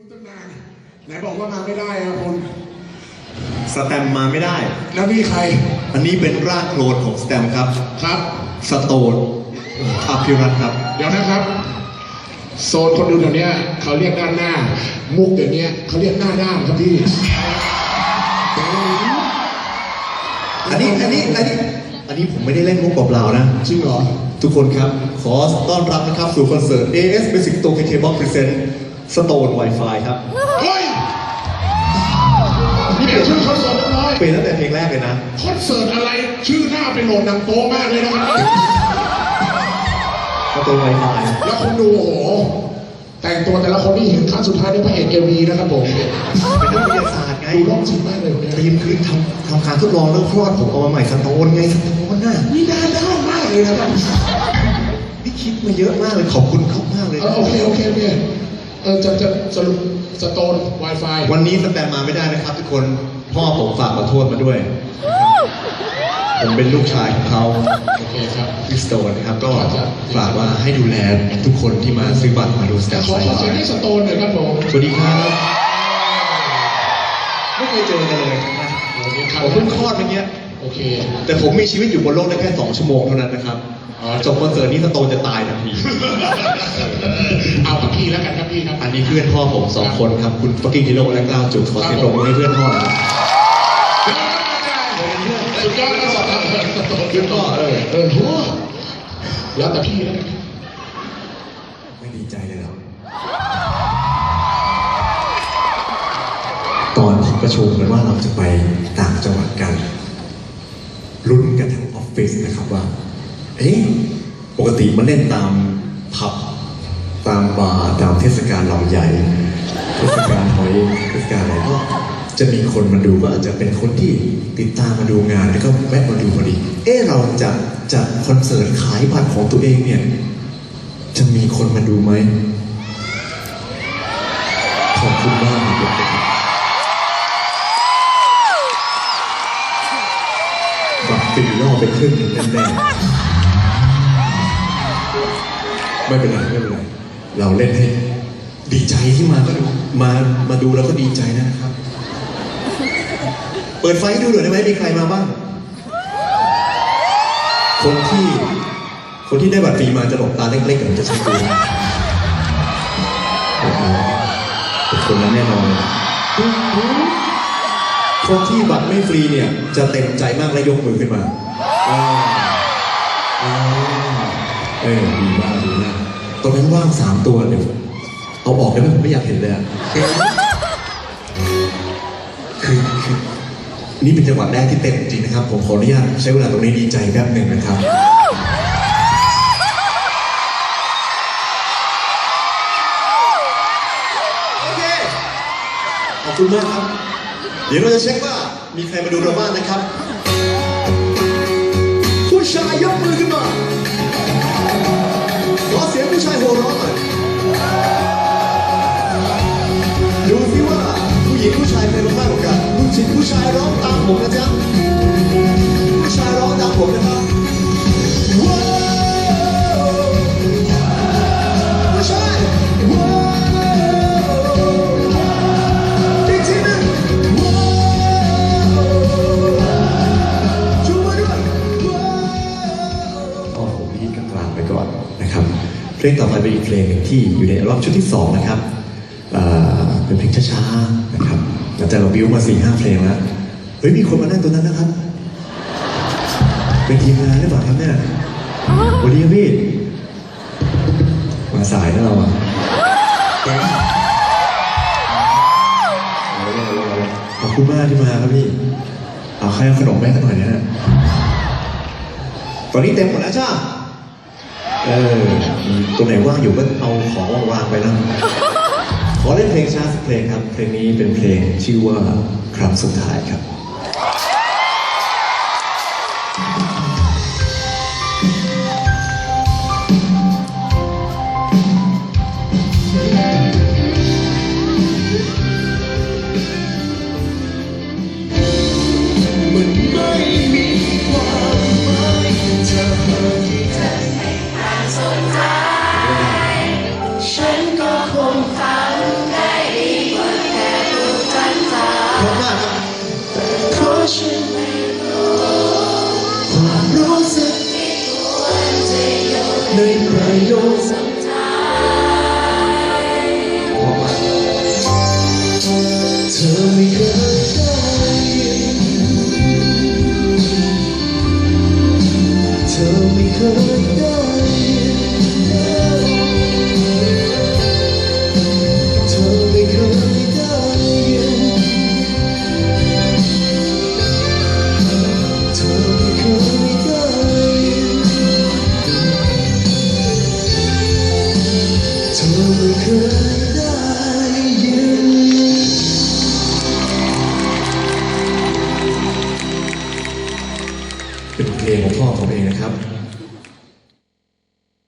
ตั้งนานไหนบอกว่ามาไม่ได้อะคุณสแตมมาไม่ได้ แล้วนี่ใคร อันนี้เป็นรากโคลนของสแตมครับ ครับ สโตนอภิรัตน์ครับ เดี๋ยวนะครับ โซนคนดูเดี๋ยวนี้เขาเรียกด้านหน้า มุกเดี๋ยวนี้เขาเรียกหน้าด้านครับพี่ อันนี้อันนี้อันนี้อันนี้ผมไม่ได้เล่นมุกเปล่าๆนะ จริงเหรอ ทุกคนครับ ขอต้อนรับนะครับสู่คอนเสิร์ต AS Basic Store KK Box Present Stone Wi-Fi ครับ เฮ้ยนี่เปลี่ยนชื่อคอนเสิร์ตเรียบร้อยเป็นตั้งแต่เพลงแรกเลยนะ คอนเสิร์ตอะไรชื่อหน้าเป็นโหนดดังโป๊มากเลยนะครับ Stone Wi-Fi แล้วคุณดูโอ้โห แต่งตัวแต่ละคนนี่เห็นขั้นสุดท้ายได้พระเอกเอวีนะครับผม เป็นนักวิทยาศาสตร์ไงดูโรคจริงมากเลยคนเนี้ยทีมคือทำทำการทดลองแล้วคลอดผมเอามาใหม่สโตนไงสโตนน่ะนี่น่าเล่ามากเลยนะครับนี่คิดมาเยอะมากเลยขอบคุณเขามากเลย เออโอเคโอเคโอเค เออจะจะสรุปสโตน Wi-Fi วันนี้สแตมมาไม่ได้นะครับทุกคนพ่อผมฝากขอโทษมาด้วย ผมเป็นลูกชายของเขาโอเคครับพี่สโตนนะครับก็ฝากว่าให้ดูแลทุกคนที่มาซื้อบัตรมาดูสแตมขอไฟขอเสียงให้สโตนหน่อยครับผมสวัสดีครับไม่เคยเจอกันเลยนะโอเคครับผมเพิ่งคลอดเมื่อกี้โอเค แต่ผมมีชีวิตอยู่บนโลกได้แค่สองชั่วโมงเท่านั้นนะครับอ๋อ จบคอนเสิร์ตนี้สโตนจะตายทันที เอากับพี่แล้วกันครับพี่ครับ อันนี้เพื่อนพ่อผมสองคนครับ คุณฟักกิ้งฮิโร่และกล้าวจุดขอเสียงปรบมือให้เพื่อนพ่อหน่อยสุดยอดครับสโตนเพื่อนพ่อเออเออโหแล้วแต่พี่แล้วกันไม่ดีใจเลยเหรอตอนที่ประชุมกันว่าเราจะไปต่างจังหวัดกันลุ้นกันทั้งออฟฟิศนะครับว่า เอ๊ะปกติมันเล่นตามผับตามบาร์ตามเทศกาลลำใหญ่ เทศกาลหอยเทศกาลอะไรก็จะมีคนมาดูก็อาจจะเป็นคนที่ติดตามมาดูงานแล้วก็แวะมาดูพอดี เอ๊ะเราจะจัดคอนเสิร์ตขายบัตรของตัวเองเนี่ย จะมีคนมาดูไหมขอบคุณมากครับบัตรปีล่อไปครึ่งหนึ่งแน่ๆ ไม่เป็นไรไม่เป็นไรเราเล่นให้ดีใจที่มาก็ดูมามาดูแล้วก็ดีใจนะครับ เปิดไฟให้ดูหน่อยได้ไหมมีใครมาบ้าง คนที่คนที่ได้บัตรฟรีมาจะหลบตาเล็กๆผมจะใช้ดูโอ้โหเป็นคนนั้นแน่นอนคนที่บัตรไม่ฟรีเนี่ย จะเต็มใจมากและยกมือขึ้นมาอ่าอ่าเออดีมากดีมาก ตรงนั้นว่างสามตัวเดี๋ยวเอาออกได้ไหมผมไม่อยากเห็นเลยอะคือคือนี่เป็นจังหวะแรกที่เต็มจริงนะครับ ผมขออนุญาตใช้เวลาตรงนี้ดีใจแป๊บหนึ่งนะครับโอเคขอบคุณมากครับ เดี๋ยวเราจะเช็คว่ามีใครมาดูเราบ้างนะครับ ผู้ชายยกมือขึ้นมา ขอเสียงผู้ชายหัวเราะหน่อยดูสิว่าผู้หญิงผู้ชายใครร้องมากกว่ากันผู้หญิงผู้ชายร้องตามผมนะจ๊ะ เพลงต่อไปเป็นอีกเพลงหนึ่งที่อยู่ในอัลบั้มชุดที่สองนะครับเป็นเพลงช้าๆนะครับหลังจากเราบิวมาสี่ห้าเพลงแล้วเฮ้ยมีคนมานั่งตรงนั้นนะครับ เป็นทีมงานหรือเปล่าครับเนี่ยวัสดีครับพี่มาสายนะเราอะขอบคุณมากที่มาครับพี่เอาใครเอาขนมแม่กันหน่อยนะฮะตอนนี้เต็มหมดแล้วจ้า เออมีตรงไหนว่างอยู่ก็เอาของวางๆไปนะขอเล่นเพลงช้าสักเพลงครับ เพลงนี้เป็นเพลงชื่อว่าครั้งสุดท้ายครับมันไม่มีความหมายเธอที่เธอ você